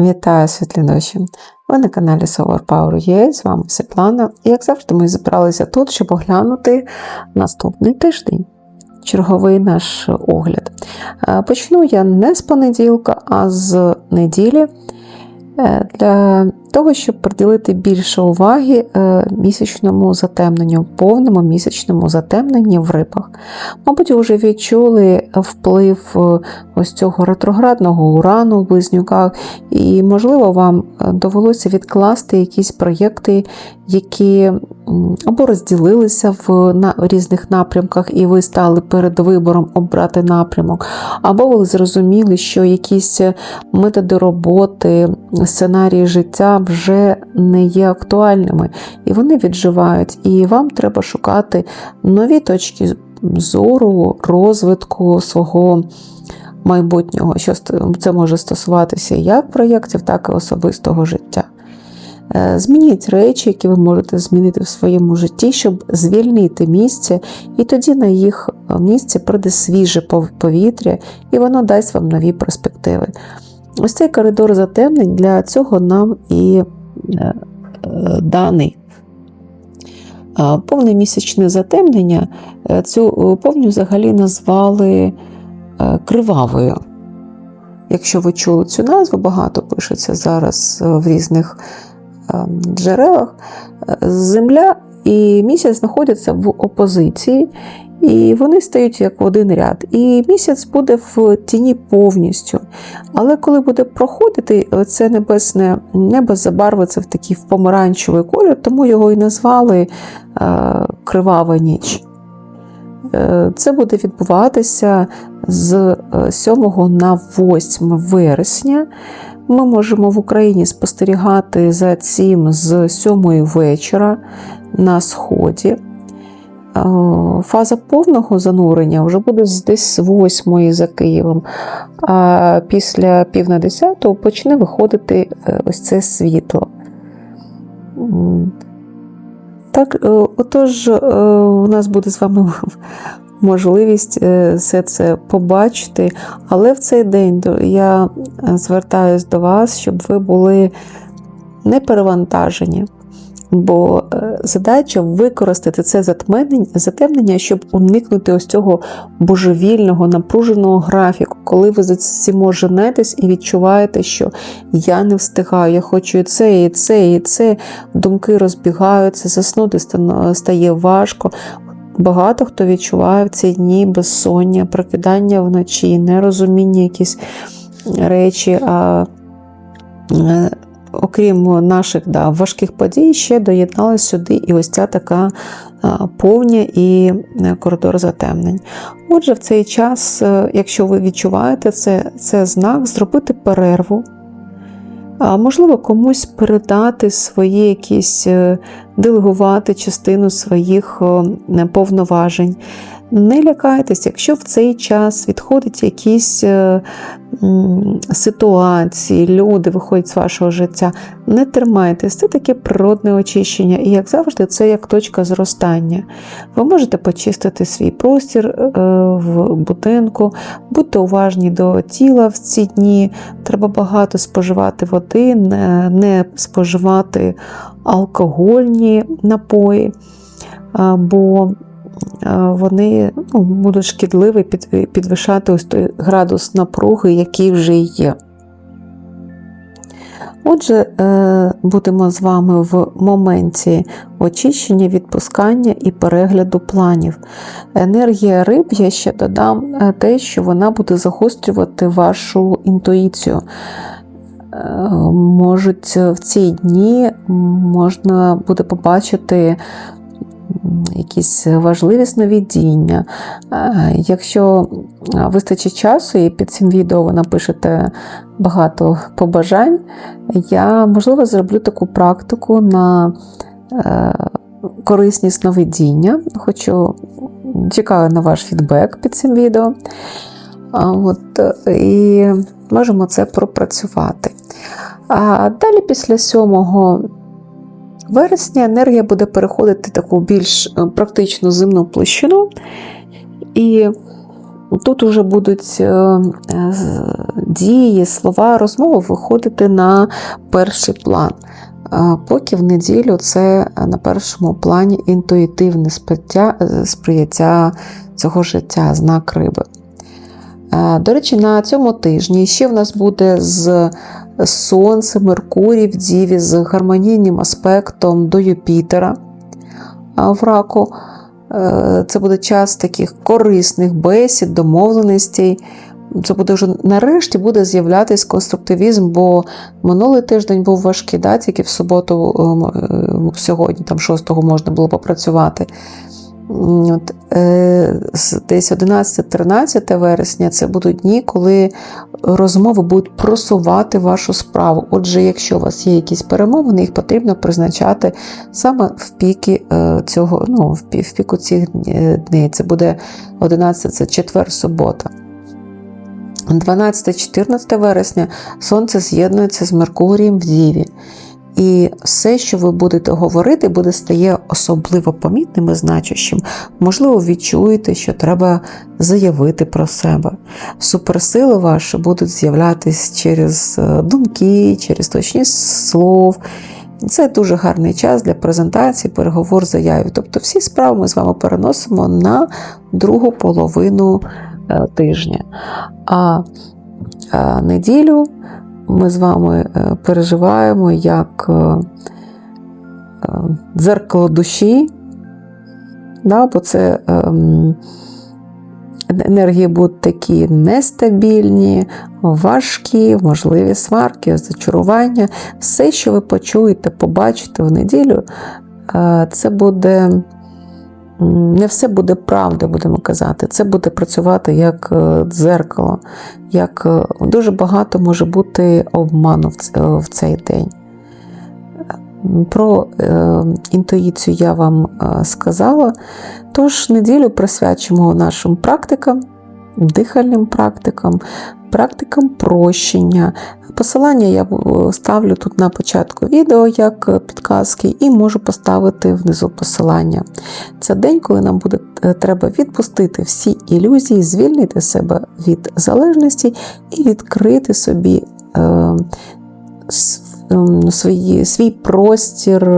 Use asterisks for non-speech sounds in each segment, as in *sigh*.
Вітаю світлі Ви на каналі Solar Power UA, з вами Світлана. І як завжди, ми зібралися тут, щоб оглянути наступний тиждень. Черговий наш огляд. Е, Почну я не з понеділка, а з неділі. Е, Для того, щоб приділити більше уваги е, місячному затемненню, повному місячному затемненню в рибах. Мабуть, ви вже відчули вплив е, ось цього ретроградного урану в близнюках, і, можливо, вам довелося відкласти якісь проєкти, які або розділилися в на різних напрямках, і ви стали перед вибором обрати напрямок, або ви зрозуміли, що якісь методи роботи, сценарії життя вже не є актуальними, і вони відживають. І вам треба шукати нові точки зору, розвитку свого майбутнього. Що це може стосуватися як проєктів, так і особистого життя. Е, Змініть речі, які ви можете змінити в своєму житті, щоб звільнити місце, і тоді на їх місці прийде свіже повітря, і воно дасть вам нові перспективи. Ось цей коридор затемнень для цього нам і е, е, даний. Повне місячне затемнення е, цю е, повню взагалі назвали е, кривавою. Якщо ви чули цю назву, багато пишеться зараз е, в різних е, джерелах. Е, Земля і місяць знаходяться в опозиції, і вони стають як один ряд. І місяць буде в тіні повністю. Але коли буде проходити, це небесне небо забарвиться в такий в помаранчевий колір, тому його і назвали е, Кривава ніч. Е, Це буде відбуватися з е, 7 на 8 вересня. Ми можемо в Україні спостерігати за цим з 7 вечора на сході. Е, Фаза повного занурення вже буде десь з 8 за Києвом, а після пів на 10 почне виходити е, ось це світло. Так, е, отож, е, у нас буде з вами *laughs* можливість е, все це побачити, але в цей день я звертаюся до вас, щоб ви були не перевантажені. Бо е, задача використати це затемнення, щоб уникнути ось цього божевільного, напруженого графіку, коли ви за цим женетесь і відчуваєте, що я не встигаю, я хочу і це, і це, і це. Думки розбігаються, заснути стає важко. Багато хто відчуває в ці дні безсоння, прокидання вночі, нерозуміння якісь речі. А е, окрім наших да, важких подій, ще доєдналася сюди і ось ця така повня і е, коридор затемнень. Отже, в цей час, е, якщо ви відчуваєте це, це знак зробити перерву. Можливо, комусь передати свої якісь, е, делегувати частину своїх повноважень. Не лякайтесь, якщо в цей час відходять якісь е, ситуації, люди виходять з вашого життя, не тримайтесь, це таке природне очищення, і, як завжди, це як точка зростання. Ви можете почистити свій простір е, в будинку, будьте уважні до тіла в ці дні. Треба багато споживати води, не, споживати алкогольні напої, бо вони ну, будуть шкідливі під, підвищати ось той градус напруги, який вже є. Отже, е, будемо з вами в моменті очищення, відпускання і перегляду планів. Енергія риб, я ще додам е, те, що вона буде загострювати вашу інтуїцію. Е, Можуть в ці дні можна буде побачити якісь важливі сновидіння. Е, Якщо е, вистачить часу і під цим відео ви напишете багато побажань, я, можливо, зроблю таку практику на е, корисні сновидіння. Хочу чекаю на ваш фідбек під цим відео. От, і можемо це пропрацювати. А далі, після 7 вересня, енергія буде переходити таку більш е, практичну земну площину. І Тут уже будуть е, е, дії, слова, розмови виходити на перший план. Поки в неділю це на першому плані інтуїтивне сприяття цього життя, знак риби. До речі, на цьому тижні ще в нас буде з Сонце, Меркурій в Діві з гармонійним аспектом до Юпітера в раку. Е, Це буде час таких корисних бесід, домовленостей. Це буде вже нарешті буде з'являтися конструктивізм, бо минулий тиждень був важкий, да, тільки в суботу, ем, е, сьогодні, там 6-го можна було попрацювати. От, е, десь 11-13 вересня це будуть дні, коли розмови будуть просувати вашу справу. Отже, якщо у вас є якісь перемовини, їх потрібно призначати саме в піки е, цього, ну, в пі- в піку цих е, днів. Це буде 11, це четвер, субота. 12-14 вересня Сонце з'єднується з Меркурієм в Діві. І все, що ви будете говорити, буде стає особливо помітним і значущим. Можливо, відчуєте, що треба заявити про себе. Суперсили ваші будуть з'являтися через е, думки, через точність слов. Це дуже гарний час для презентації, переговор, заявів. Тобто всі справи ми з вами переносимо на другу половину е, тижня. А е, неділю ми з вами е, переживаємо як е, е, дзеркало душі, да, бо це ем, енергії будуть такі нестабільні, важкі, можливі сварки, зачарування. Все, що ви почуєте, побачите в неділю, це буде. Не все буде правда, будемо казати. Це буде працювати як е, дзеркало, як е, дуже багато може бути обману в е, цей день. Про інтуїцію я вам сказала. Тож неділю присвячимо нашим практикам, дихальним практикам, практикам прощення. Посилання я е, ставлю тут на початку відео як е, підказки, і можу поставити внизу посилання. Це день, коли нам буде е, треба відпустити всі ілюзії, звільнити себе від залежності і відкрити собі е, ем, свої, свій простір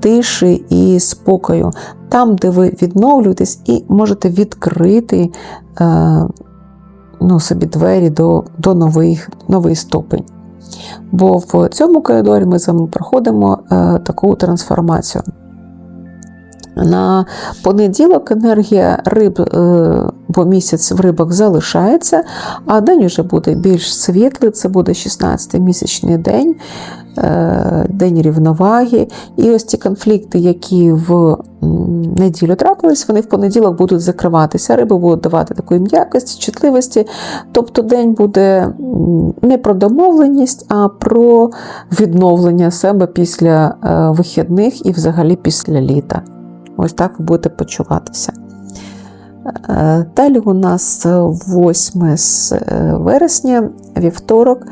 тиші і спокою, там, де ви відновлюєтесь і можете відкрити е, ну, собі двері до, до нових, нових ступень. Бо в цьому коридорі ми з вами проходимо е, таку трансформацію. На понеділок енергія риб, е, бо місяць в рибах залишається, а день вже буде більш світлий, це буде 16-й місячний день, день рівноваги. І ось ці конфлікти, які в неділю трапились, вони в понеділок будуть закриватися. Риби будуть давати такої м'якості, чутливості. Тобто день буде не про домовленість, а про відновлення себе після е, вихідних і взагалі після літа. Ось так ви будете почуватися. Е, Далі у нас 8 з е, вересня, вівторок, е,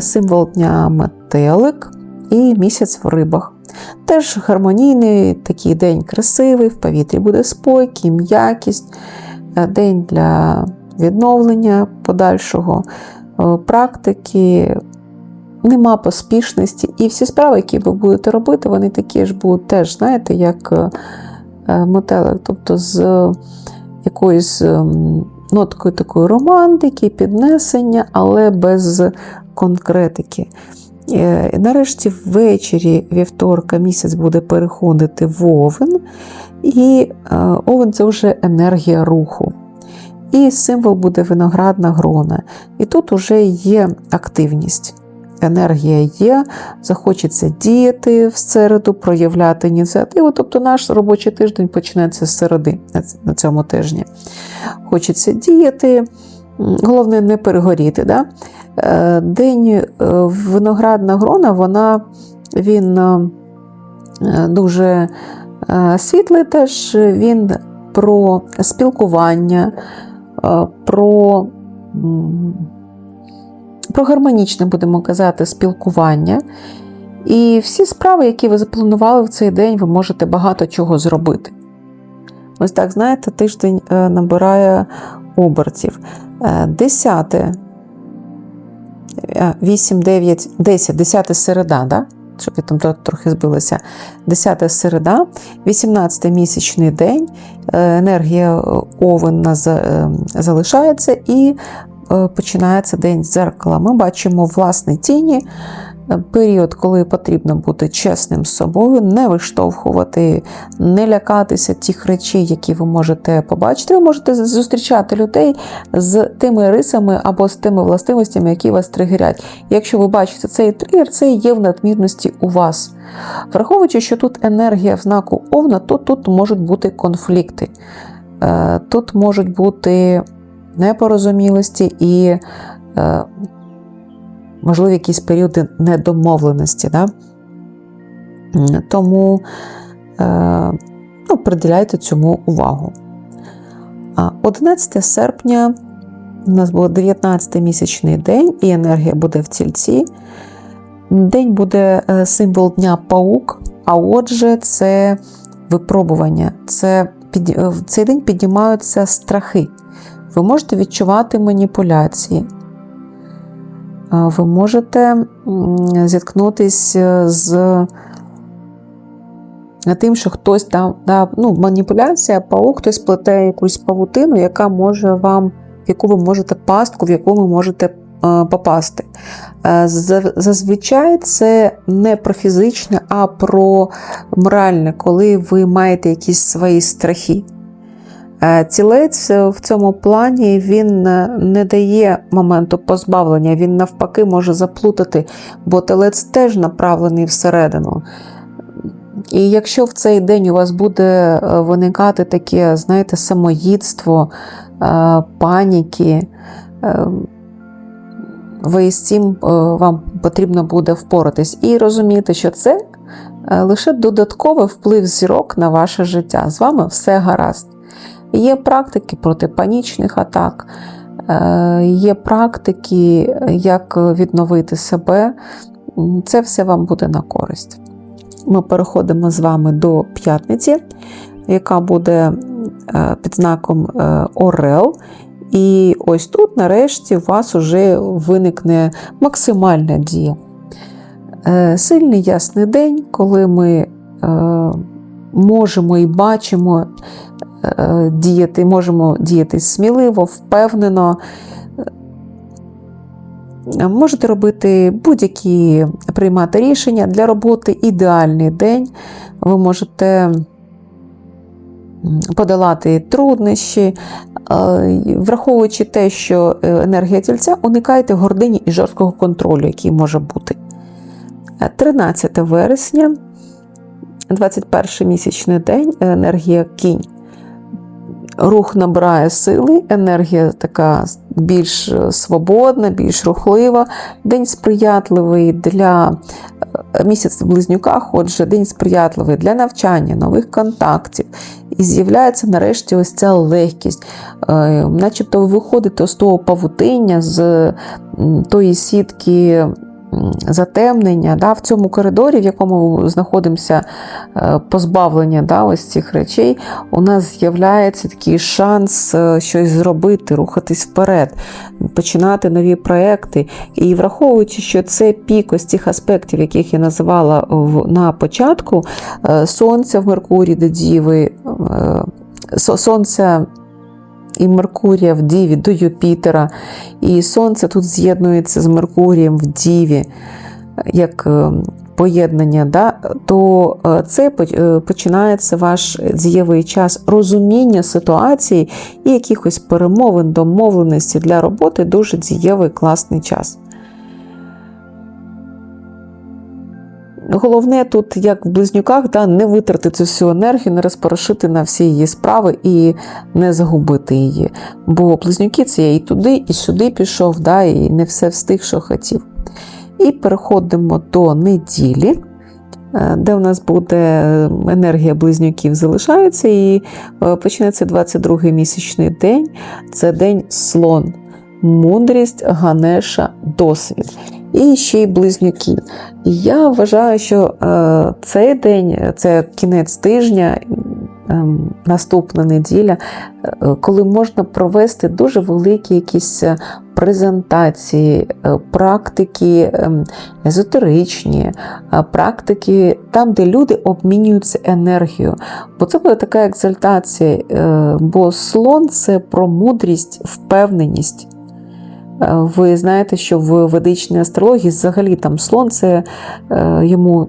символ дня метелик і місяць в рибах. Теж гармонійний такий день красивий, в повітрі буде спокій, м'якість, е, день для відновлення подальшого е, практики. Нема поспішності, і всі справи, які ви будете робити, вони такі ж будуть теж, знаєте, як е, е, метелик, тобто з е, якоюсь ем, ноткою такої романтики, піднесення, але без конкретики. Е, Нарешті ввечері вівторка місяць буде переходити в овен, і е, овен це вже енергія руху. І символ буде виноградна грона. І тут вже є активність. Енергія є, захочеться діяти в середу, проявляти ініціативу. Тобто наш робочий тиждень почнеться з середи на цьому тижні. Хочеться діяти, головне не перегоріти. Да? Е, День е, виноградна грона, вона він е, дуже світлий теж, він про спілкування, про. про гармонічне, будемо казати, спілкування. І всі справи, які ви запланували в цей день, ви можете багато чого зробити. Ось так, знаєте, тиждень набирає обертів. 10, 8, 9, 10, 10 середа, да? щоб я там трохи збилася. 10 середа, 18 місячний день, е, енергія овена е, залишається і е, починається день дзеркала. Ми бачимо власні тіні. Період, коли потрібно бути чесним з собою, не виштовхувати, не лякатися тих речей, які ви можете побачити. Ви можете зустрічати людей з тими рисами або з тими властивостями, які вас тригерять. Якщо ви бачите цей тригер, це є в надмірності у вас. Враховуючи, що тут енергія в знаку Овна, то тут можуть бути конфлікти, е, тут можуть бути непорозумілості і. Можливо, якісь періоди недомовленості. Да? Тому е, ну, приділяйте цьому увагу. 11 серпня у нас був 19 місячний день, і енергія буде в цільці. День буде е, символ Дня паук, а отже, це випробування. Це, В цей день піднімаються страхи. Ви можете відчувати маніпуляції, ви можете зіткнутися з тим, що хтось там да, ну, маніпуляція, паук, хтось плете якусь павутину, яка може вам, в яку ви можете пастку, в яку ви можете попасти. Зазвичай це не про фізичне, а про моральне, коли ви маєте якісь свої страхи. Е, тілець в цьому плані він е, не дає моменту позбавлення, він навпаки може заплутати, бо телець теж направлений всередину. І якщо в цей день у вас буде е, виникати таке, знаєте, самоїдство, паніки, ви з цим вам потрібно буде впоратись. І розуміти, що це лише додатковий вплив зірок на ваше життя. З вами все гаразд. Є практики проти панічних атак, е, є практики, як відновити себе. Це все вам буде на користь. Ми переходимо з вами до п'ятниці, яка буде е, під знаком е, Орел. І ось тут, нарешті, у вас вже виникне максимальна дія. Сильний ясний день, коли ми можемо і бачимо діяти, можемо діяти сміливо, впевнено. Е, можете робити будь-які приймати рішення для роботи ідеальний день. Ви можете подолати труднощі, е, враховуючи те, що енергія тільця, уникайте гордині і жорсткого контролю, який може бути. 13 вересня, 21 місячний день, енергія кінь рух набирає сили, енергія така більш е, свободна, більш рухлива, день сприятливий для е, місяць в близнюках, отже, день сприятливий для навчання, нових контактів. І з'являється нарешті ось ця легкість, е, начебто ви виходите з того павутиння, з тої сітки затемнення да, в цьому коридорі, в якому знаходимося е, позбавлення да, ось цих речей, у нас з'являється такий шанс е, щось зробити, рухатись вперед, починати нові проекти. І враховуючи, що це пік ось цих аспектів, яких я називала на початку, е, сонця в Меркурії до Діви, сонця і Меркурія в Діві до Юпітера, і Сонце тут з'єднується з Меркурієм в Діві, як е, поєднання, да, то е, це е, починається ваш дієвий час розуміння ситуації і якихось перемовин, домовленості для роботи. Дуже дієвий класний час. Головне тут, як в близнюках, да, не витратити цю всю енергію, не розпорошити на всі її справи і не загубити її. Бо близнюки це я і туди, і сюди пішов, да, і не все встиг, що хотів. І переходимо до неділі, е, де у нас буде е, енергія близнюків залишається, і е, почнеться 22-й місячний день це день слон. Мудрість, Ганеша, досвід і ще й близнюки. я вважаю, що е, цей день, це кінець тижня, ем, наступна неділя, е, коли можна провести дуже великі якісь е, презентації, е, практики ем, езотеричні, е, практики там, де люди обмінюються енергією. Бо це буде така екзальтація, е, бо слон це про мудрість, впевненість. Е, Ви знаєте, що в ведичній астрології взагалі там слон це е, йому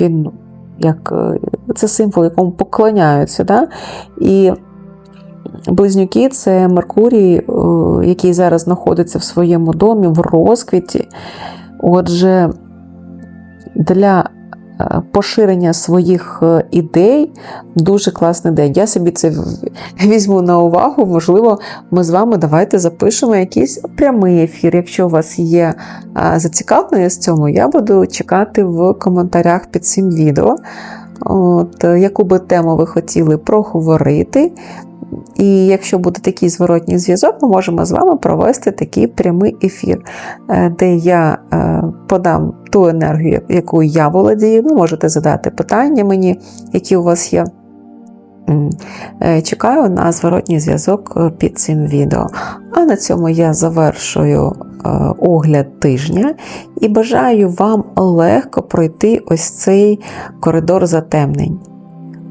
він як е, це символ, якому поклоняються. Да? І близнюки це Меркурій, який зараз знаходиться в своєму домі в розквіті. Отже, для поширення своїх е, ідей дуже класний день. Я собі це візьму на увагу. Можливо, ми з вами давайте запишемо якийсь прямий ефір. Якщо у вас є а, зацікавленість в цьому, я буду чекати в коментарях під цим відео. От, е, яку би тему ви хотіли проговорити. І якщо буде такий зворотній зв'язок, ми можемо з вами провести такий прямий ефір, е, де я е, подам ту енергію, яку я володію. Ви можете задати питання мені, які у вас є. Е, Чекаю на зворотній зв'язок під цим відео. А на цьому я завершую огляд тижня і бажаю вам легко пройти ось цей коридор затемнень.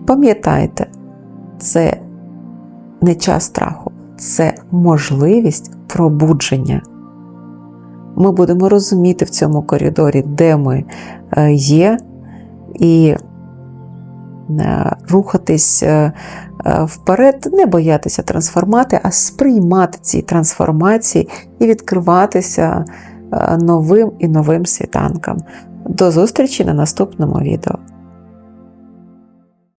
Пам'ятайте, це не час страху, це можливість пробудження. Ми будемо розуміти в цьому коридорі, де ми е, є, і е, рухатись е, вперед, не боятися трансформати, а сприймати ці трансформації і відкриватися новим і новим світанкам. До зустрічі на наступному відео.